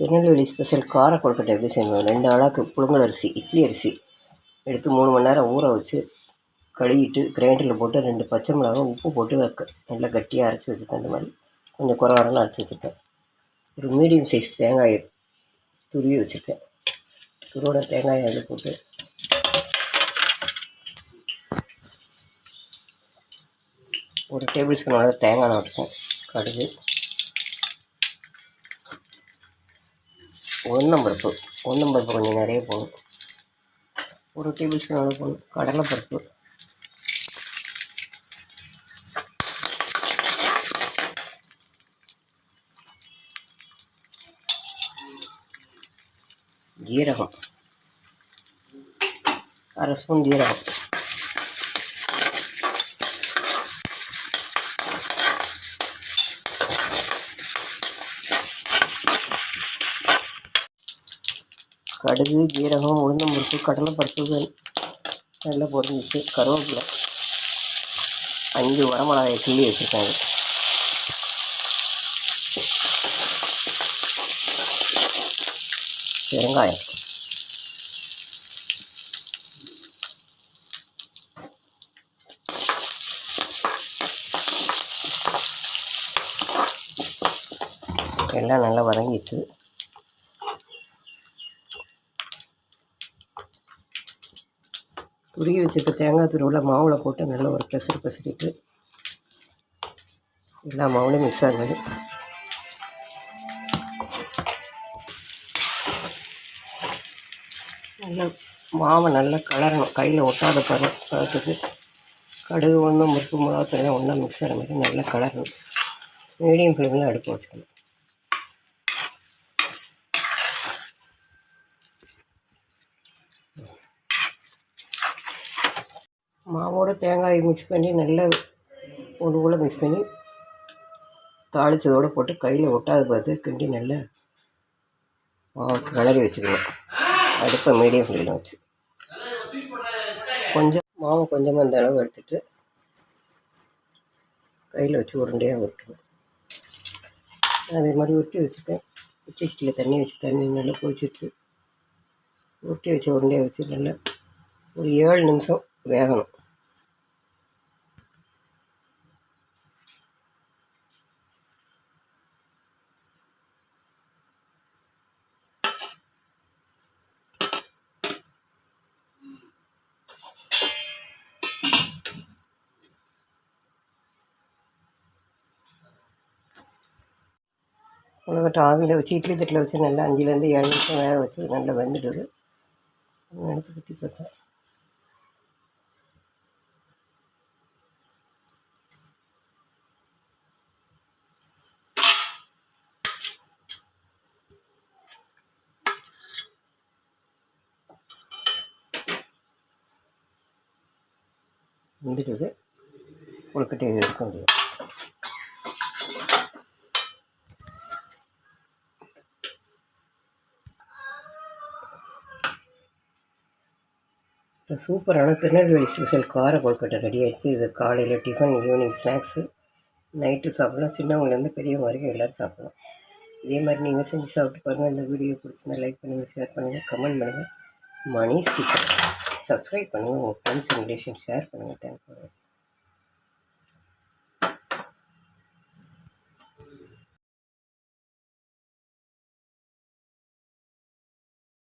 Tirunelveli special கார கொழுக்கட்டை எப்படி செய்யணும் ரெண்டு ஆளாக்கு புழுங்கல் அரிசி இட்லி அரிசி எடுத்து மூணு மணி நேரம் ஊற வச்சு கழுவிட்டு கிரைண்டரில் போட்டு ரெண்டு பச்சை மிளகாய் உப்பு போட்டு நல்லா கட்டியாக அரைச்சி வச்சுருக்கேன் அந்த மாதிரி கொஞ்சம் குறவரெல்லாம் அரைச்சி வச்சுருக்கேன் ஒரு மீடியம் சைஸ் தேங்காயை துருவி வச்சுருக்கேன். துருவோட தேங்காயை அதில் போட்டு ஒரு டேபிள் ஸ்பூன் அளவு தேங்காய் எண்ணெய் வச்சுக்கேன் கடுகு. ஒன்றும் பருப்பு. கொஞ்சம் நிறைய போடும் ஒரு டேபிள் ஸ்பூன் அளவு போடணும் கடலைப்பருப்பு. ஜீரகம். அரை ஸ்பூன் ஜீரகம். கடுகு ஜீரகம் உளுந்தம்பருப்பு கடலைப்பருப்பு நல்லா பொரிஞ்சிச்சு கருவேப்பிலை. அஞ்சு வரமிளகாயை கிள்ளி வச்சுருக்காங்க. பெருங்காயம். எல்லாம் நல்லா வதங்கிச்சு துருகி வச்சுருக்க தேங்காய் துருவில் மாவில் போட்டு நல்லா ஒரு பெசரு பெசரிட்டு எல்லா மாவுலையும் மிக்ஸ் ஆகுது நல்லா மாவை நல்லா கலரணும். கையில் ஒட்டாத பருவம் பதத்துக்கு. கடுகு ஒன்றும் முறுப்பு மிளகாத்தெல்லாம் ஒன்றா மிக்ஸ் ஆகிற மாதிரி நல்லா கலரணும். மீடியம் ஃப்ளேமில் அடுப்பு வச்சுக்கணும். மாவோட தேங்காயை மிக்ஸ் பண்ணி நல்லா ஒன்று கூட மிக்ஸ் பண்ணி தாளித்ததோடு போட்டு கையில் ஒட்டாத பார்த்து கிண்டி நல்லா மாவு கிளறி வச்சுக்கணும். அடுப்பை மீடியம் ஃப்ளேமில் வச்சு. கொஞ்சம் மாவு கொஞ்சமாக இந்த அளவு எடுத்துட்டு கையில் வச்சு உருண்டையாக விட்டுருவேன் அதே மாதிரி ஒட்டி வச்சுருக்கேன். உச்சிக்கிட்டில் தண்ணி வச்சு தண்ணி நல்லா கொதிச்சிட்டு ஒட்டி வச்சு உருண்டையாக வச்சு நல்லா ஒரு ஏழு நிமிஷம் வேகணும். உலகட்ட ஆவியில் வச்சு இட்லி தட்டில் வச்சு நல்லா அஞ்சுலேருந்து ஏழு நிமிஷம் வேக வச்சு நல்லா வந்துடுது. எடுத்து பற்றி பார்த்தேன். வந்துடுது. கொழுக்கட்டையை எடுக்க முடியும். இப்போ சூப்பரான திருநெல்வேலி ஸ்பெஷல் கார கொழுக்கட்டை ரெடி ஆகிடுச்சு இது காலையில் டிஃபன் ஈவினிங் ஸ்நாக்ஸு நைட்டு சாப்பிட்லாம். சின்னவங்கலேருந்து பெரியவங்க வரைக்கும் எல்லோரும் சாப்பிட்லாம். இதே மாதிரி நீங்கள் செஞ்சு சாப்பிட்டு பாருங்கள் இந்த வீடியோ பிடிச்சிருந்தா லைக் பண்ணுங்கள் ஷேர் பண்ணுங்கள் கமெண்ட் பண்ணுங்கள் மணி ஸ்டிக்கர் சப்ஸ்கிரைப் பண்ணுங்கள் உங்கள் ஃப்ரெண்ட்ஸ் அண்ட் ரிலேஷன் ஷேர் பண்ணுங்கள் தேங்க்யூ